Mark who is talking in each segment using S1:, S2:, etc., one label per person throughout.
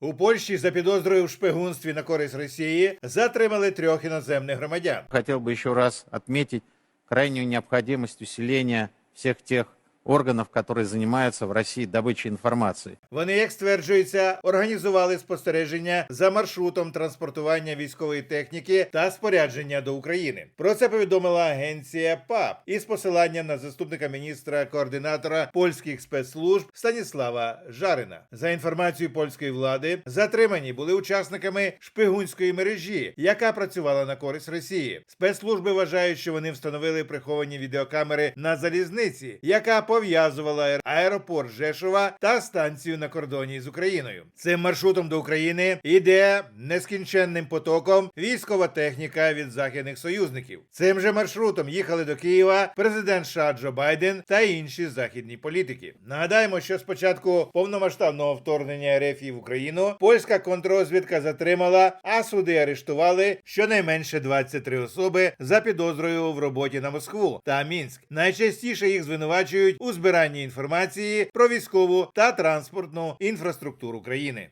S1: У Польщі за підозрою в шпигунстві на користь Росії затримали трьох іноземних громадян.
S2: Хотів би еще раз відмітити крайню необхідність усилення всіх тех органов, которые занимаются в России добычей информации.
S1: Вони, як стверджується, організували спостереження за маршрутом транспортування військової техніки та спорядження до України. Про це повідомила агенція ПАП із посиланням на заступника міністра координатора польських спецслужб Станіслава Жарина. За інформацією польської влади, затримані були учасниками шпигунської мережі, яка працювала на користь Росії. Спецслужби вважають, що вони встановили приховані відеокамери на залізниці, яка пов'язувала аеропорт Жешова та станцію на кордоні з Україною. Цим маршрутом до України йде нескінченним потоком військова техніка від західних союзників. Цим же маршрутом їхали до Києва президент США Джо Байден та інші західні політики. Нагадаємо, що спочатку повномасштабного вторгнення РФ в Україну польська контррозвідка затримала, а суди арештували щонайменше 23 особи за підозрою в роботі на Москву та Мінськ. Найчастіше їх звинувачують у збиранні інформації про військову та транспортну інфраструктуру країни.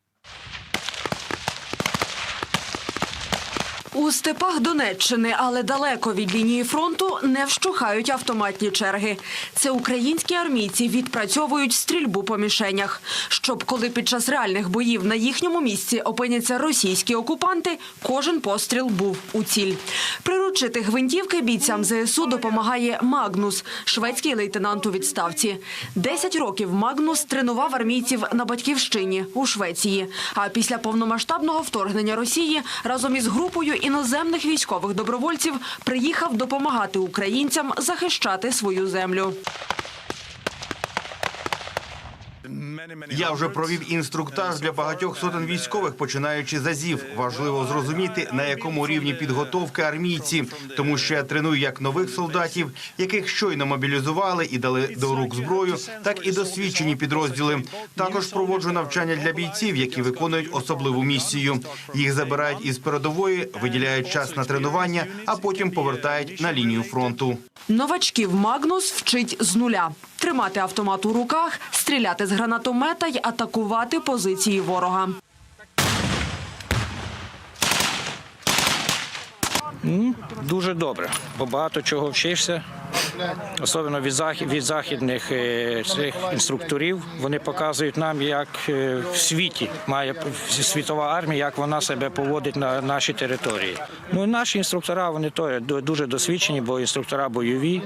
S3: У степах Донеччини, але далеко від лінії фронту, не вщухають автоматні черги. Це українські армійці відпрацьовують стрільбу по мішенях, щоб коли під час реальних боїв на їхньому місці опиняться російські окупанти, кожен постріл був у ціль. Приручити гвинтівки бійцям ЗСУ допомагає Магнус, шведський лейтенант у відставці. Десять років Магнус тренував армійців на батьківщині у Швеції. А після повномасштабного вторгнення Росії разом із групою іноземних військових добровольців приїхав допомагати українцям захищати свою землю.
S4: Я вже провів інструктаж для багатьох сотень військових, починаючи з азів. Важливо зрозуміти на якому рівні підготовки армійці, тому що я треную як нових солдатів, яких щойно мобілізували і дали до рук зброю, так і досвідчені підрозділи. Також проводжу навчання для бійців, які виконують особливу місію. Їх забирають із передової, виділяють час на тренування, а потім повертають на лінію фронту.
S3: Новачків Магнус вчить з нуля. Тримати автомат у руках, стріляти з гранатомета й атакувати позиції ворога.
S5: Дуже добре, бо багато чого вчишся. Особливо від захід від західних е, цих інструкторів. Вони показують нам, як е, в світі має світова армія, як вона себе поводить на нашій території. Ну наші інструктора вони то дуже досвідчені, бо інструктора бойові.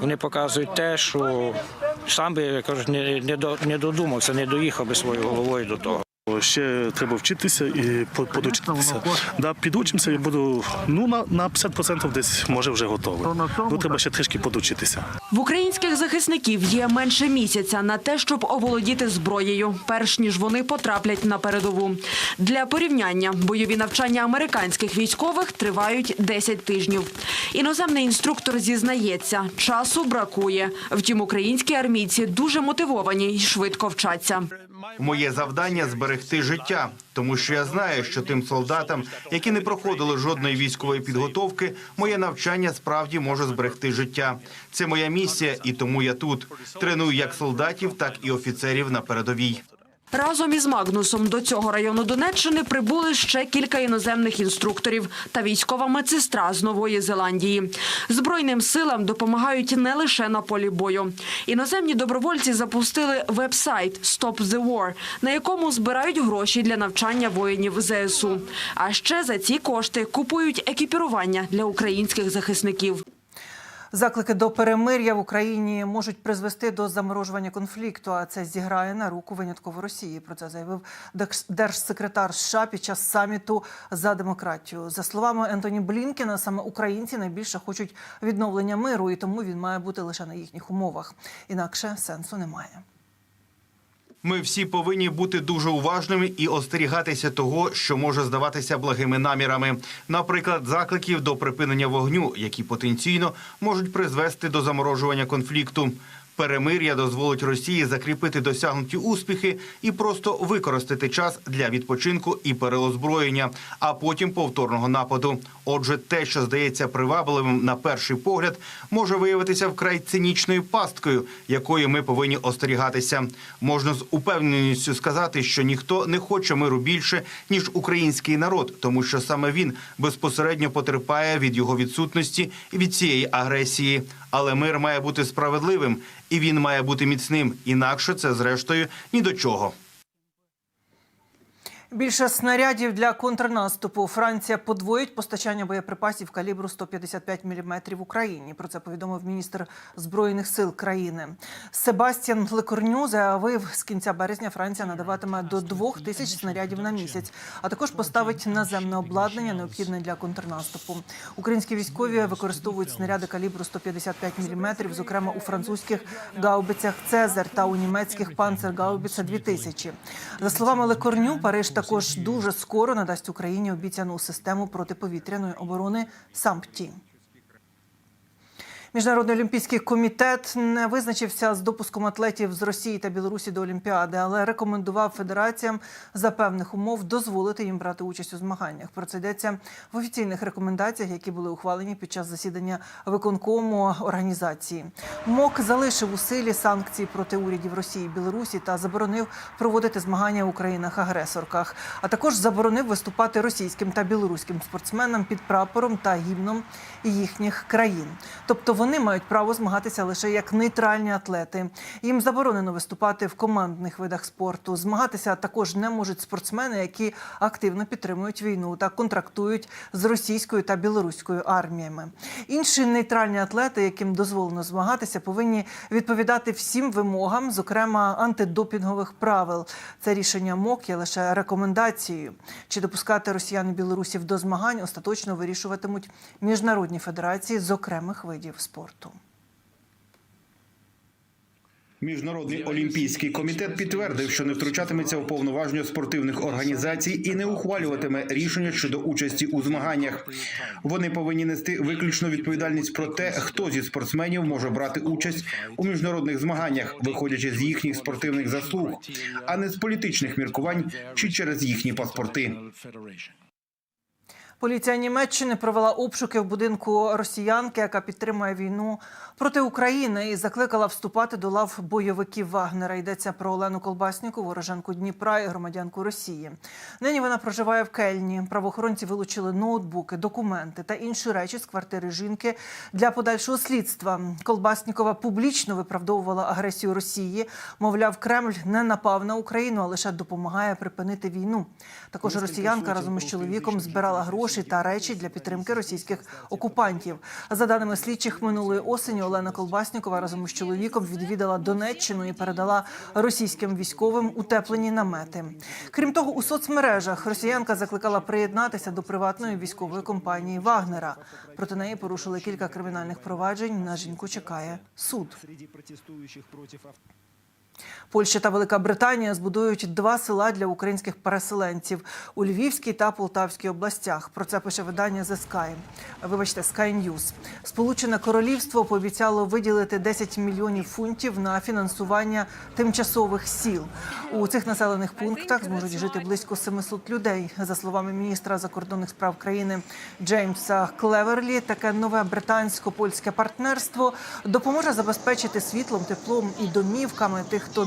S5: Вони показують те, що сам би я кажу, не, не, до- не додумався, не доїхав би своєю головою до того.
S6: Ще треба вчитися і подучитися. Да, підучимося і буду ну на, на 50% десь може вже готовий. Ну треба ще трішки подучитися.
S3: В українських захисників є менше місяця на те, щоб оволодіти зброєю, перш ніж вони потраплять на передову. Для порівняння бойові навчання американських військових тривають 10 тижнів. Іноземний інструктор зізнається, часу бракує. Втім, українські армійці дуже мотивовані і швидко вчаться.
S4: Моє завдання зберегти життя, тому що я знаю, що тим солдатам, які не проходили жодної військової підготовки, моє навчання справді може зберегти життя. Це моя місія, і тому я тут треную як солдатів, так і офіцерів на передовій.
S3: Разом із Магнусом до цього району Донеччини прибули ще кілька іноземних інструкторів та військова медсестра з Нової Зеландії. Збройним силам допомагають не лише на полі бою. Іноземні добровольці запустили веб-сайт Stop the War, на якому збирають гроші для навчання воїнів ЗСУ. А ще за ці кошти купують екіпірування для українських захисників.
S7: Заклики до перемир'я в Україні можуть призвести до заморожування конфлікту, а це зіграє на руку винятково Росії. Про це заявив держсекретар США під час саміту за демократію. За словами Ентоні Блінкена, саме українці найбільше хочуть відновлення миру, і тому він має бути лише на їхніх умовах. Інакше сенсу немає.
S4: Ми всі повинні бути дуже уважними і остерігатися того, що може здаватися благими намірами, наприклад, закликів до припинення вогню, які потенційно можуть призвести до заморожування конфлікту. Перемир'я дозволить Росії закріпити досягнуті успіхи і просто використати час для відпочинку і переозброєння, а потім повторного нападу. Отже, те, що здається привабливим на перший погляд, може виявитися вкрай цинічною пасткою, якої ми повинні остерігатися. Можна з упевненістю сказати, що ніхто не хоче миру більше ніж український народ, тому що саме він безпосередньо потерпає від його відсутності і від цієї агресії. Але мир має бути справедливим і він має бути міцним. Інакше це зрештою ні до чого.
S7: Більше снарядів для контрнаступу. Франція подвоїть постачання боєприпасів калібру 155 мм в Україні. Про це повідомив міністр збройних сил країни. Себастьян Лекорню заявив, з кінця березня Франція надаватиме до двох тисяч снарядів на місяць, а також поставить наземне обладнання, необхідне для контрнаступу. Українські військові використовують снаряди калібру 155 мм, зокрема у французьких гаубицях Цезар та у німецьких панцергаубіца 2000. За словами Лекорню, Париж також дуже скоро надасть Україні обіцяну систему протиповітряної оборони САМПТІ. Міжнародний олімпійський комітет не визначився з допуском атлетів з Росії та Білорусі до Олімпіади, але рекомендував федераціям за певних умов дозволити їм брати участь у змаганнях. Про це йдеться в офіційних рекомендаціях, які були ухвалені під час засідання виконкому організації. МОК залишив у силі санкції проти урядів Росії і Білорусі та заборонив проводити змагання у країнах-агресорках, а також заборонив виступати російським та білоруським спортсменам під прапором та гімном їхніх країн. Тобто вони мають право змагатися лише як нейтральні атлети. Їм заборонено виступати в командних видах спорту. Змагатися також не можуть спортсмени, які активно підтримують війну та контрактують з російською та білоруською арміями. Інші нейтральні атлети, яким дозволено змагатися, повинні відповідати всім вимогам, зокрема антидопінгових правил. Це рішення МОК є лише рекомендацією. Чи допускати росіян і білорусів до змагань остаточно вирішуватимуть міжнародні федерації з окремих видів спорту.
S8: Міжнародний олімпійський комітет підтвердив, що не втручатиметься в повноваження спортивних організацій і не ухвалюватиме рішення щодо участі у змаганнях. Вони повинні нести виключно відповідальність про те, хто зі спортсменів може брати участь у міжнародних змаганнях, виходячи з їхніх спортивних заслуг, а не з політичних міркувань чи через їхні паспорти.
S7: Поліція Німеччини провела обшуки в будинку росіянки, яка підтримує війну проти України і закликала вступати до лав бойовиків Вагнера. Йдеться про Олену Колбасніку, вороженку Дніпра і громадянку Росії. Нині вона проживає в Кельні. Правоохоронці вилучили ноутбуки, документи та інші речі з квартири жінки для подальшого слідства. Колбаснікова публічно виправдовувала агресію Росії. Мовляв, Кремль не напав на Україну, а лише допомагає припинити війну. Також росіянка разом із чоловіком збирала гроші та речі для підтримки російських окупантів. За даними слідчих минулої осені, Олена Колбаснікова разом із чоловіком відвідала Донеччину і передала російським військовим утеплені намети. Крім того, у соцмережах росіянка закликала приєднатися до приватної військової компанії Вагнера. Проти неї порушили кілька кримінальних проваджень. На жінку чекає суд. Польща та Велика Британія збудують два села для українських переселенців у Львівській та Полтавській областях. Про це пише видання The Sky. Вибачте, Sky News. Сполучене Королівство пообіцяло виділити 10 мільйонів фунтів на фінансування тимчасових сіл. У цих населених пунктах зможуть жити близько 700 людей. За словами міністра закордонних справ країни Джеймса Клеверлі, таке нове британсько-польське партнерство допоможе забезпечити світлом, теплом і домівками тих, хто